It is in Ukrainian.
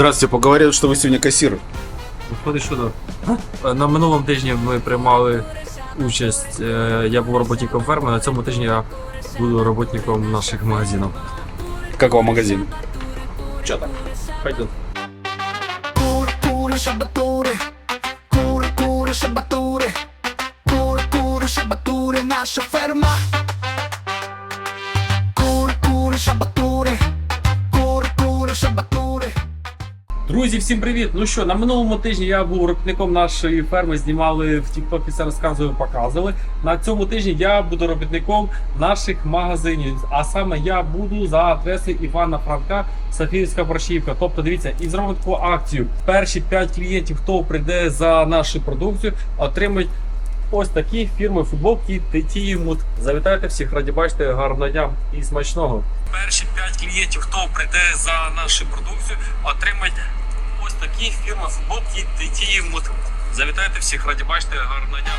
Здравствуйте, поговорили, что вы сегодня кассир. Виходить, що да. на минулому тижні ми приймали участь. е, Я був роботником ферми. На цьому тижні я буду роботником наших магазинів. Как вам магазин? Що так? Пойдет. Cura, cura, shabature. Cura, cura, shabature. Cura, cura, shabature, наша ферма. Друзі, всім привіт! Ну що, на минулому тижні я був робітником нашої ферми, знімали в Тіктокі, це розказували, показували. На цьому тижні я буду робітником наших магазинів. А саме я буду за адресою Івана Франка, Софіївська Борщівка. Тобто, дивіться, і зробимо таку акцію. Перші 5 клієнтів, хто прийде за нашу продукцію, отримають. Ось такі фірми футболки Тетіїмут. Завітайте всіх, раді бачити, гарного дня і смачного. Перші 5 клієнтів, хто прийде за нашу продукцію, отримають ось такі фірми футболки Тетіїмут. Завітайте всіх, раді бачити, гарного дня.